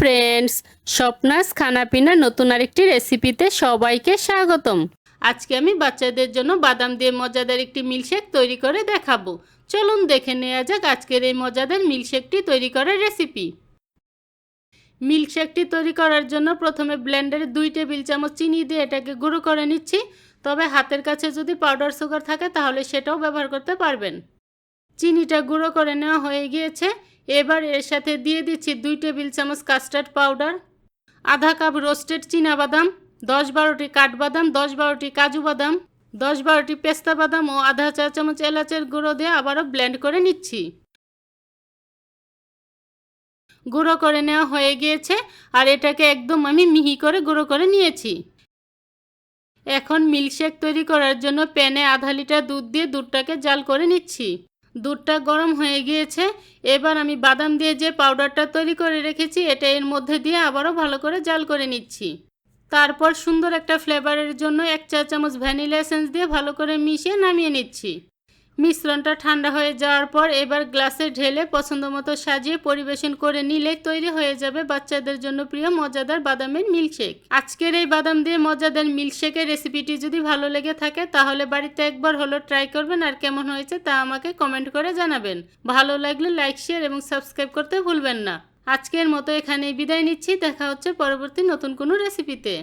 Friends স্বপ্নাস খানাপিনা নতুন আরেকটি রেসিপিতে সবাইকে স্বাগতম। আজকে আমি বাচ্চাদের জন্য বাদাম দিয়ে মজাদার একটি মিল্কশেক তৈরি করে দেখাবো। চলুন দেখে নেওয়া যাক আজকের এই মজাদার মিল্কশেকটি তৈরি করার রেসিপি মিল্কশেকটি তৈরি করার জন্য প্রথমে ব্লেন্ডারে দুই টেবিল চামচ চিনি দিয়ে এটাকে গুঁড়ো করে নিচ্ছি। তবে হাতের কাছে যদি পাউডার সুগার থাকে তাহলে সেটাও ব্যবহার করতে পারবেন। চিনিটা গুঁড়ো করে নেওয়া হয়ে গিয়েছে। এবার এর সাথে দিয়ে দিচ্ছি দুই টেবিল চামচ কাস্টার্ড পাউডার, আধা কাপ রোস্টেড বাদাম, দশ বারোটি কাঠবাদাম, দশ বারোটি কাজু বাদাম, দশ বারোটি পেস্তা বাদাম ও আধা চা চামচ এলাচের গুঁড়ো দিয়ে আবারও ব্লেন্ড করে নিচ্ছি। গুঁড়ো করে নেওয়া হয়ে গিয়েছে আর এটাকে একদম আমি মিহি করে গুঁড়ো করে নিয়েছি। এখন মিল্কশেক তৈরি করার জন্য প্যানে আধা লিটার দুধ দিয়ে দুধটাকে জাল করে নিচ্ছি। দুধটা গরম হয়ে গিয়েছে। এবার আমি বাদাম দিয়ে যে পাউডারটা তৈরি করে রেখেছি, এটা এর মধ্যে দিয়ে আবারও ভালো করে জাল করে নিচ্ছি। তারপর সুন্দর একটা ফ্লেভারের জন্য এক চা চামচ ভ্যানিলা এসেন্স দিয়ে ভালো করে মিশিয়ে নামিয়ে নিচ্ছি। মিশ্রণটা ঠান্ডা হয়ে যাওয়ার পর এবার গ্লাসে ঢেলে পছন্দ মতো সাজিয়ে পরিবেশন করে নিলে তৈরি হয়ে যাবে বাচ্চাদের জন্য প্রিয় মজাদার বাদামের মিল্কশেক আজকের এই বাদাম দিয়ে মজাদার মিল্কশেকের রেসিপিটি যদি ভালো লেগে থাকে, তাহলে বাড়িতে একবার হলো ট্রাই করবেন আর কেমন হয়েছে তা আমাকে কমেন্ট করে জানাবেন। ভালো লাগলে লাইক শেয়ার এবং সাবস্ক্রাইব করতে ভুলবেন না। আজকের মতো এখানেই বিদায় নিচ্ছি, দেখা হচ্ছে পরবর্তী নতুন কোনো রেসিপিতে